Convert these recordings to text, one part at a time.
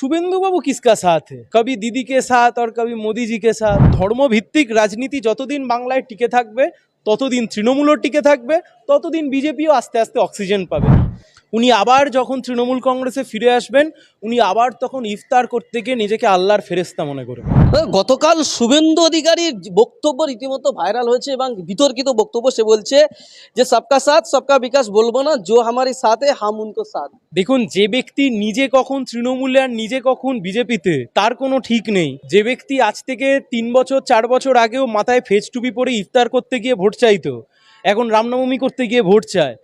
শুভেন্দু বাবু কিসকা সাথে? কবি দিদি কে সাথ আর কবি মোদিজিকে সাথ। ধর্মভিত্তিক রাজনীতি যতদিন বাংলায় টিকে থাকবে, ততদিন তৃণমূলও টিকে থাকবে, ততদিন বিজেপিও আস্তে আস্তে অক্সিজেন পাবে। উনি আবার যখন তৃণমূল কংগ্রেসে ফিরে আসবেন উনি আবার তখন ইফতার করতে গিয়ে নিজেকে আল্লাহর ফেরেস্তা মনে করবেন। গতকাল শুভেন্দু অধিকারীর বক্তব্য রীতিমতো ভাইরাল হয়েছে এবং বিতর্কিত বক্তব্য সে বলছে যে সবকা সাথ সবকা বিকাশ বলব না জো হামারি সাথে হাম উনকো সাথ। দেখুন যে ব্যক্তি নিজে কখন তৃণমূলে আর নিজে কখন বিজেপিতে তার কোনো ঠিক নেই। যে ব্যক্তি আজ থেকে তিন বছর চার বছর আগেও মাথায় ফেজ টুপি পরে ইফতার করতে গিয়ে ভোট চাইতো এখন রামনবমী করতে গিয়ে ভোট চায়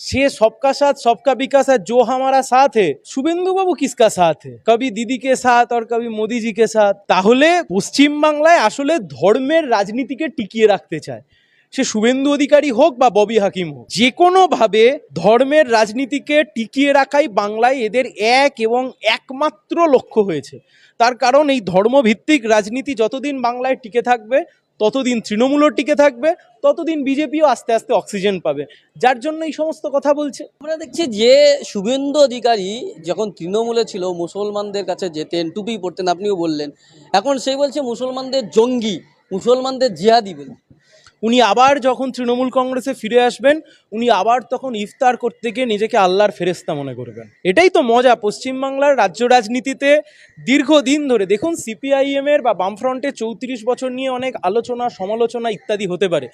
সে সবকা সাথ, সবকা বিকাশ আর জো হামারা সাথ হে। শুভেন্দু বাবু কিসকা সাথ কবি দিদি কে সাথ আর কবি মোদিজি কে সাথ। তাহলে পশ্চিম বাংলায় আসলে ধর্মের রাজনীতিকে টিকিয়ে রাখতে চায়। সে শুভেন্দু অধিকারী হোক বা ববি হাকিম হোক, যে কোনোভাবে ধর্মের রাজনীতিকে টিকিয়ে রাখাই বাংলায় এদের এক এবং একমাত্র লক্ষ্য হয়েছে। তার কারণ এই ধর্মভিত্তিক রাজনীতি যতদিন বাংলায় টিকে থাকবে ততদিন তৃণমূলও টিকে থাকবে, ততদিন বিজেপিও আস্তে আস্তে অক্সিজেন পাবে। যার জন্য এই সমস্ত কথা বলছে। আমরা দেখছি যে শুভেন্দু অধিকারী যখন তৃণমূলে ছিল, মুসলমানদের কাছে যেতেন, টুপি পড়তেন আপনিও বললেন। এখন সেই বলছে মুসলমানদের জঙ্গি, মুসলমানদের জিহাদি বলে উনি আবার যখন তৃণমূল কংগ্রেসে ফিরে আসবেন, উনি আবার তখন ইফতার করতে গিয়ে নিজেকে আল্লাহর ফেরেস্তা মনে করবেন। এটাই তো মজা পশ্চিমবাংলার রাজ্য রাজনীতিতে দীর্ঘদিন ধরে। দেখুন সিপিআইএম এর বা বামফ্রন্টের চৌত্রিশ বছর নিয়ে অনেক আলোচনা, সমালোচনা ইত্যাদি হতে পারে।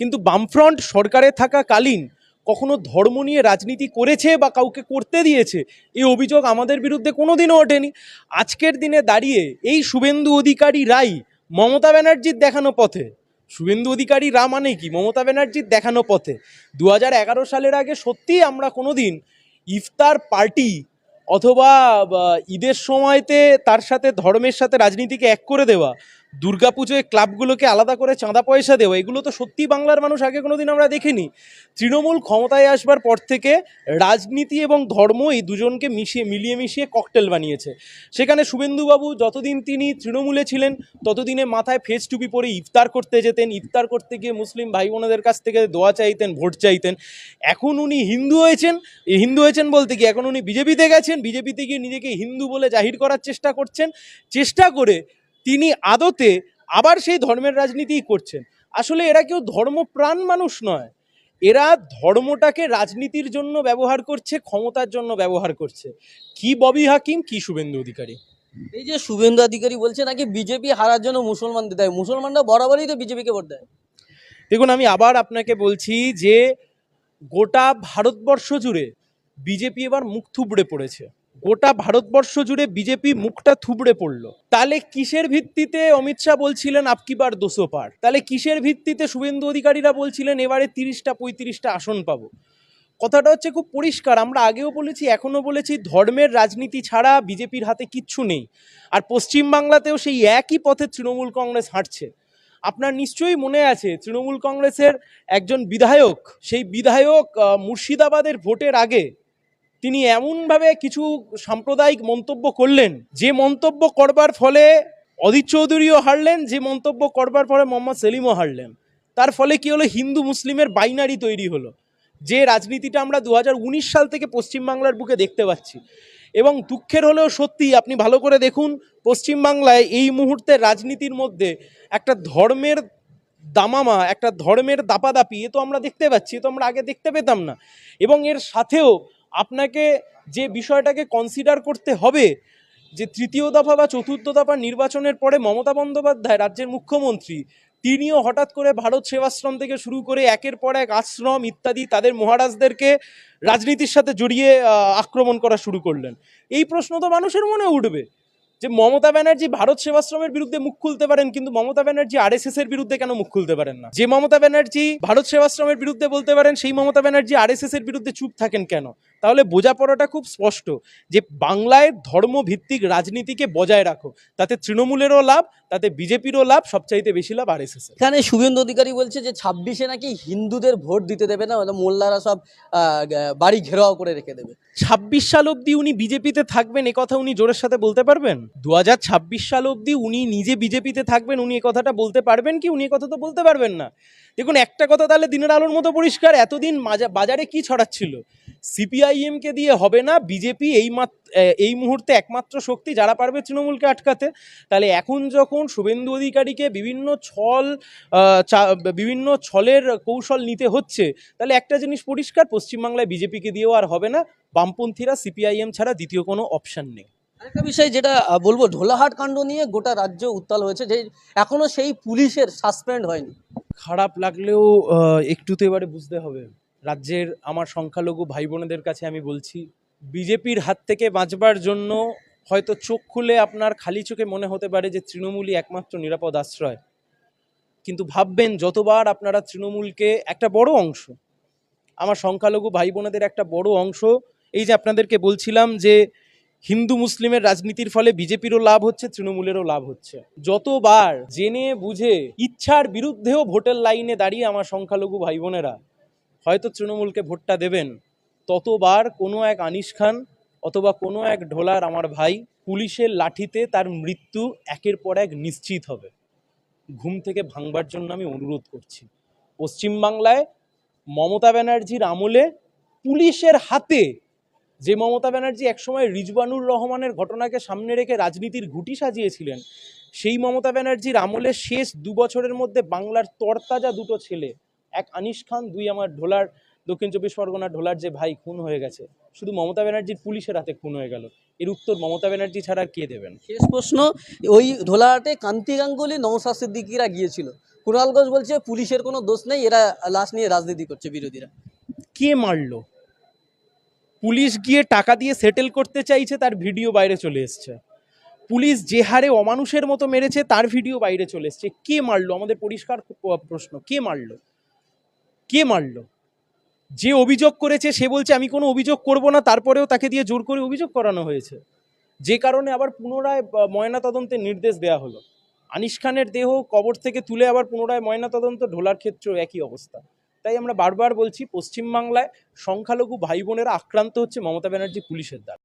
কিন্তু বামফ্রন্ট সরকারে থাকাকালীন কখনো ধর্ম নিয়ে রাজনীতি করেছে বা কাউকে করতে দিয়েছে এই অভিযোগ আমাদের বিরুদ্ধে কোনো দিনও ওঠেনি। আজকের দিনে দাঁড়িয়ে এই শুভেন্দু অধিকারী রাই মমতা ব্যানার্জির দেখানো পথে শুভেন্দু অধিকারী রা মানে কি? মমতা ব্যানার্জির দেখানো পথে। দু হাজার এগারো সালের আগে সত্যিই আমরা কোনো দিন ইফতার পার্টি অথবা ঈদের সময়তে তার সাথে ধর্মের সাথে রাজনীতিকে এক করে দেওয়া দুর্গাপুজোয় ক্লাবগুলোকে আলাদা করে চাঁদা পয়সা দেওয়া, এগুলো তো সত্যি বাংলার মানুষ আগে কোনোদিন আমরা দেখিনি। তৃণমূল ক্ষমতায় আসবার পর থেকে রাজনীতি এবং ধর্ম এই দুজনকে মিশিয়ে, মিলিয়ে মিশিয়ে ককটেল বানিয়েছে। সেখানে শুভেন্দুবাবু যতদিন তিনি তৃণমূলে ছিলেন, ততদিনে মাথায় ফেস টুপি পরে ইফতার করতে যেতেন, ইফতার করতে গিয়ে মুসলিম ভাই বোনদের কাছ থেকে দোয়া চাইতেন, ভোট চাইতেন। এখন উনি হিন্দু হয়েছেন হিন্দু হয়েছেন বলতে কি এখন উনি বিজেপিতে গেছেন, বিজেপিতে গিয়ে নিজেকে হিন্দু বলে জাহির করার চেষ্টা করছেন। চেষ্টা করে তিনি আদতে আবার সেই ধর্মের রাজনীতিই করছেন। আসলে এরা কেউ ধর্মপ্রাণ মানুষ নয়। এরা ধর্মটাকে রাজনীতির জন্য ব্যবহার করছে ক্ষমতার জন্য ব্যবহার করছে। কি ববি হাকিম কি শুভেন্দু অধিকারী? এই যে শুভেন্দু অধিকারী বলছে নাকি বিজেপি হারার জন্য মুসলমানদের দেয়? মুসলমানরা বরাবরই তো বিজেপিকে ভোট দেয়। দেখুন আমি আবার আপনাকে বলছি যে গোটা ভারতবর্ষ জুড়ে বিজেপি এবার মুখ থুবড়ে পড়েছে। গোটা ভারতবর্ষ জুড়ে বিজেপি মুখটা থুবড়ে পড়ল। তাহলে কিসের ভিত্তিতে অমিত শাহ বলছিলেন আপকিবার দোষো পার? তাহলে কিসের ভিত্তিতে শুভেন্দু অধিকারীরা বলছিলেন এবারে তিরিশটা, পঁয়ত্রিশটা আসন পাবো? কথাটা হচ্ছে খুব পরিষ্কার, আমরা আগেও বলেছি, এখনও বলেছি, ধর্মের রাজনীতি ছাড়া বিজেপির হাতে কিচ্ছু নেই। আর পশ্চিমবাংলাতেও সেই একই পথে তৃণমূল কংগ্রেস হাঁটছে। আপনার নিশ্চয়ই মনে আছে, তৃণমূল কংগ্রেসের একজন বিধায়ক, সেই বিধায়ক মুর্শিদাবাদের ভোটের আগে তিনি এমনভাবে কিছু সাম্প্রদায়িক মন্তব্য করলেন, যে মন্তব্য করবার ফলে অদিত চৌধুরীও হারলেন, যে মন্তব্য করবার ফলে মোহাম্মদ সেলিমও হারলেন। তার ফলে কি হলো? হিন্দু মুসলিমের বাইনারি তৈরি হলো। যে রাজনীতিটা আমরা দু হাজার উনিশ সাল থেকে পশ্চিমবাংলার বুকে দেখতে পাচ্ছি। এবং দুঃখের হলেও সত্যি, আপনি ভালো করে দেখুন, পশ্চিমবাংলায় এই মুহূর্তে রাজনীতির মধ্যে একটা ধর্মের দামামা, একটা ধর্মের দাপাদাপি, এ তো আমরা দেখতে পাচ্ছি, এ তো আমরা আগে দেখতে পেতাম না। এবং এর সাথেও আপনাকে যে বিষয়টাকে কনসিডার করতে হবে, যে তৃতীয় দফা বা চতুর্থ দফা নির্বাচনের পরে মমতা বন্দ্যোপাধ্যায় রাজ্যের মুখ্যমন্ত্রী, তিনিও হঠাৎ করে ভারত সেবাশ্রম থেকে শুরু করে একের পর এক আশ্রম ইত্যাদি তাদের মহারাজদেরকে রাজনীতির সাথে জড়িয়ে আক্রমণ করা শুরু করলেন। এই প্রশ্ন তো মানুষের মনে উঠবে, যে মমতা ব্যানার্জি ভারত সেবাশ্রমের বিরুদ্ধে মুখ খুলতে পারেন, কিন্তু মমতা ব্যানার্জি আরএসএস এর বিরুদ্ধে কেন মুখ খুলতে পারেন না? যে মমতা ব্যানার্জি ভারত সেবাশ্রমের বিরুদ্ধে বলতে পারেন, সেই মমতা ব্যানার্জি আরএসএস এর বিরুদ্ধে চুপ থাকেন কেন? তাহলে বোঝাপড়াটা খুব স্পষ্ট যে বাংলায় ধর্মভিত্তিক রাজনীতিকে বজায় রাখো। তাতে তৃণমূলেরও লাভ তাতে বিজেপিরও লাভ সবচাইতে বেশি লাভ আর এর এখানে শুভেন্দু অধিকারী বলছে যে ছাব্বিশে নাকি হিন্দুদের ভোট দিতে দেবে না মানে মোল্লারা সব বাড়ি ঘেরাও করে রেখে দেবে। ছাব্বিশ সাল অবধি উনি বিজেপিতে থাকবেন এ কথা উনি জোরের সাথে বলতে পারবেন? দু হাজার ছাব্বিশ সাল অবধি উনি নিজে বিজেপিতে থাকবেন উনি এ কথাটা বলতে পারবেন কি? উনি এ কথা তো বলতে পারবেন না। দেখুন একটা কথা তাহলে দিনের আলোর মতো পরিষ্কার এতদিন বাজারে কি ছড়াচ্ছিল? সিপিআই সিপিআইএম কে দিয়ে হবে না। বিজেপি এই এই মুহূর্তে একমাত্র শক্তি যারা পারবে তৃণমূলকে আটকাতে। তাহলে এখন যখন শুভেন্দু অধিকারীকে বিভিন্ন ছল বিভিন্ন ছলের কৌশল নিতে হচ্ছে তাহলে একটা জিনিস পরিষ্কার পশ্চিমবাংলায় বিজেপিকে দিয়েও আর হবে না। বামপন্থীরা সিপিআইএম ছাড়া দ্বিতীয় কোনো অপশান নেই। আরেকটা বিষয় যেটা বলব ঢোলাহাট কাণ্ড নিয়ে গোটা রাজ্য উত্তাল হয়েছে যে এখনও সেই পুলিশের সাসপেন্ড হয়নি। খারাপ লাগলেও একটু তো এবারে বুঝতে হবে। রাজ্যের আমার সংখ্যালঘু ভাই বোনেদের কাছে আমি বলছি, বিজেপির হাত থেকে বাঁচবার জন্য হয়তো চোখ খুলে আপনার খালি চোখে মনে হতে পারে যে তৃণমূলই একমাত্র নিরাপদ আশ্রয়। কিন্তু ভাববেন, যতবার আপনারা তৃণমূলকে একটা বড় অংশ, আমার সংখ্যালঘু ভাই বোনেদের একটা বড় অংশ, এই যে আপনাদেরকে বলছিলাম যে হিন্দু মুসলিমের রাজনীতির ফলে বিজেপিরও লাভ হচ্ছে, তৃণমূলেরও লাভ হচ্ছে। যতবার জেনে বুঝে ইচ্ছার বিরুদ্ধেও ভোটের লাইনে দাঁড়িয়ে আমার সংখ্যালঘু ভাই বোনেরা হয়তো তৃণমূলকে ভোটটা দেবেন। ততবার কোনো এক আনিস খান অথবা কোনো এক ঢোলার আমার ভাই পুলিশের লাঠিতে তার মৃত্যু একের পর এক নিশ্চিত হবে। ঘুম থেকে ভাঙবার জন্য আমি অনুরোধ করছি। পশ্চিমবাংলায় মমতা ব্যানার্জির আমলে পুলিশের হাতে যে মমতা ব্যানার্জি একসময় রিজবানুর রহমানের ঘটনাকে সামনে রেখে রাজনীতির ঘুটি সাজিয়েছিলেন, সেই মমতা ব্যানার্জির আমলে শেষ দু বছরের মধ্যে বাংলার তরতাজা দুটো ছেলে এক আনিস খান দুই আমার ঢোলার দক্ষিণ চব্বিশ পরগনার ঢোলার যে ভাই খুন হয়ে গেছে। শুধু মমতা ব্যানার্জির পুলিশের হাতে খুন হয়ে গেল। এর উত্তর মমতা ব্যানার্জি ছাড়া আর কে দেবেন? শেষ প্রশ্ন ওই ঢোলাহাটে কান্তি গাঙ্গুলি নৌসাদ সিদ্দিকিরা গিয়েছিল। কুণাল ঘোষ বলছে পুলিশের কোনো দোষ নেই এরা লাশ নিয়ে রাজনীতি করছে বিরোধীরা। কে মারলো? পুলিশ গিয়ে টাকা দিয়ে সেটেল করতে চাইছে তার ভিডিও বাইরে চলে এসছে। পুলিশ যে হারে অমানুষের মতো মেরেছে তার ভিডিও বাইরে চলে এসছে। কে মারলো? আমাদের পরিষ্কার প্রশ্ন কে মারলো? কে মারলো? যে অভিযোগ করেছে সে বলছে, আমি কোনো অভিযোগ করব না। তারপরেও তাকে দিয়ে জোর করে অভিযোগ করানো হয়েছে। যে কারণে আবার পুনরায় ময়নাতদন্তের নির্দেশ দেওয়া হলো। আনিস খানের দেহ কবর থেকে তুলে আবার পুনরায় ময়নাতদন্ত, ঢোলার ক্ষেত্রেও একই অবস্থা। তাই আমরা বারবার বলছি, পশ্চিমবাংলায় সংখ্যালঘু ভাই বোনেরা আক্রান্ত হচ্ছে মমতা ব্যানার্জি পুলিশের দ্বারা।